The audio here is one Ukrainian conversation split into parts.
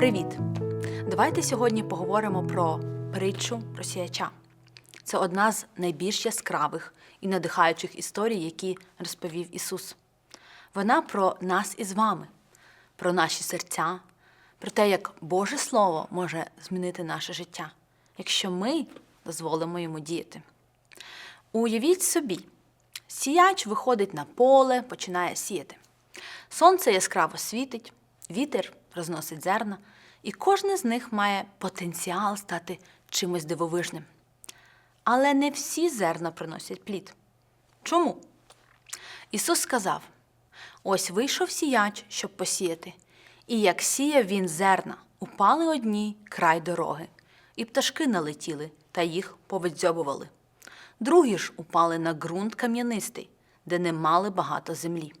Привіт! Давайте сьогодні поговоримо про притчу про сіяча. Це одна з найбільш яскравих і надихаючих історій, які розповів Ісус. Вона про нас із вами, про наші серця, про те, як Боже Слово може змінити наше життя, якщо ми дозволимо йому діяти. Уявіть собі, сіяч виходить на поле, починає сіяти. Сонце яскраво світить, вітер розносить зерна, і кожне з них має потенціал стати чимось дивовижним. Але не всі зерна приносять плід. Чому? Ісус сказав: ось вийшов сіяч, щоб посіяти, і як сіяв він зерна, упали одні край дороги, і пташки налетіли та їх повидзьобували. Другі ж упали на ґрунт кам'янистий, де не мали багато землі.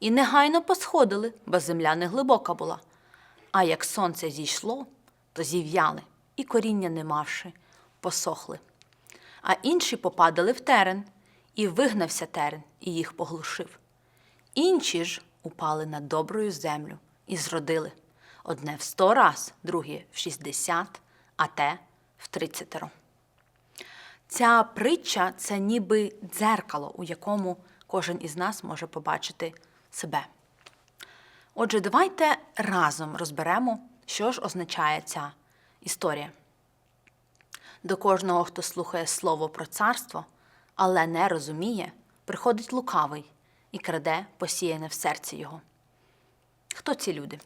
І негайно посходили, бо земля не глибока була. А як сонце зійшло, то зів'яли, і коріння не мавши, посохли. А інші попадали в терен, і вигнався терен, і їх поглушив. Інші ж упали на добрую землю і зродили одне в сто раз, друге в шістдесят, а те в тридцятеро. Ця притча це ніби дзеркало, у якому кожен із нас може побачити себе. Отже, давайте разом розберемо, що ж означає ця історія. До кожного, хто слухає слово про царство, але не розуміє, приходить лукавий і краде посіяне в серці його. Хто ці люди?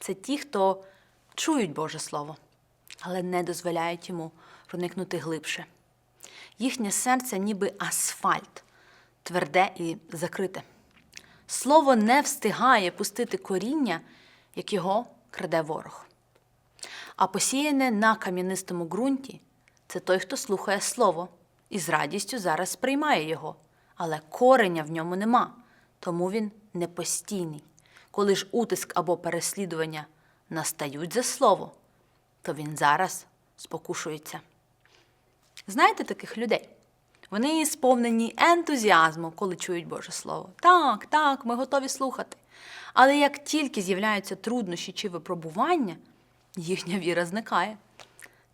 Це ті, хто чують Боже Слово, але не дозволяють йому проникнути глибше. Їхнє серце ніби асфальт, тверде і закрите. Слово не встигає пустити коріння, як його краде ворог. А посіяне на кам'янистому ґрунті це той, хто слухає слово і з радістю зараз сприймає його, але кореня в ньому нема, тому він непостійний. Коли ж утиск або переслідування настають за слово, то він зараз спокушується. Знаєте таких людей? Вони сповнені ентузіазму, коли чують Боже Слово. Так, так, ми готові слухати. Але як тільки з'являються труднощі чи випробування, їхня віра зникає.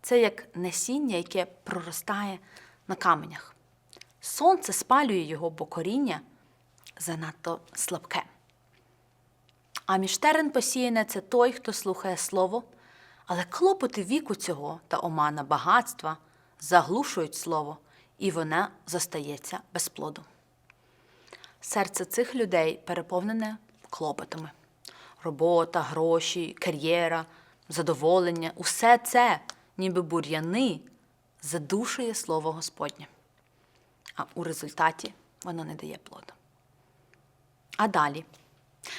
Це як насіння, яке проростає на каменях. Сонце спалює його, бо коріння занадто слабке. А міжтерен посіяне це той, хто слухає слово, але клопоти віку цього та омана багатства заглушують слово, і вона зостається без плоду. Серце цих людей переповнене клопотами. Робота, гроші, кар'єра, задоволення усе це, ніби бур'яни, задушує слово Господнє. А у результаті воно не дає плоду. А далі.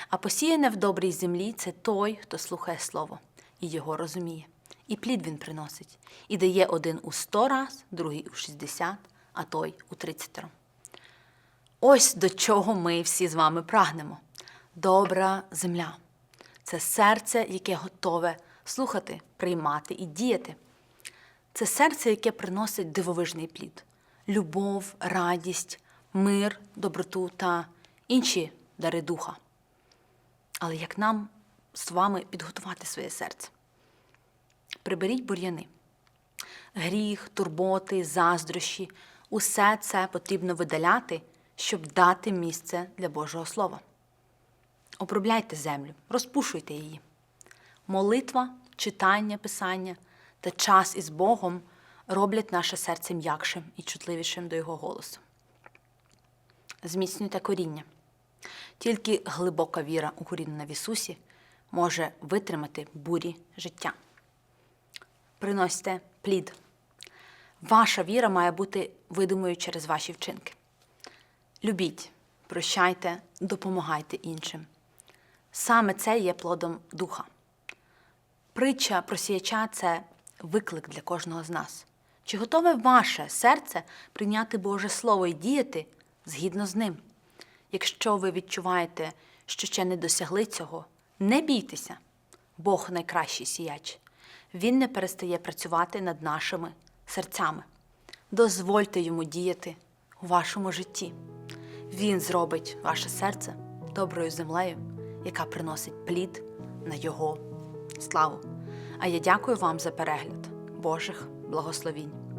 А посіяне в добрій землі це той, хто слухає слово і його розуміє. І плід він приносить, і дає один у сто раз, другий у шістдесят, а той у тридцятеро. Ось до чого ми всі з вами прагнемо. Добра земля це серце, яке готове слухати, приймати і діяти. Це серце, яке приносить дивовижний плід, любов, радість, мир, доброту та інші дари духа. Але як нам з вами підготувати своє серце? Приберіть бур'яни. Гріх, турботи, заздрощі усе це потрібно видаляти, щоб дати місце для Божого Слова. Обробляйте землю, розпушуйте її. Молитва, читання Писання та час із Богом роблять наше серце м'якшим і чутливішим до Його голосу. Зміцнюйте коріння. Тільки глибока віра, укорінена в Ісусі, може витримати бурі життя. Приносьте плід. Ваша віра має бути видимою через ваші вчинки. Любіть, прощайте, допомагайте іншим. Саме це є плодом духа. Притча про сіяча це виклик для кожного з нас. Чи готове ваше серце прийняти Боже Слово і діяти згідно з ним? Якщо ви відчуваєте, що ще не досягли цього, не бійтеся. Бог найкращий сіяч. Він не перестає працювати над нашими серцями. Дозвольте йому діяти у вашому житті. Він зробить ваше серце доброю землею, яка приносить плід на його славу. А я дякую вам за перегляд Божих благословінь.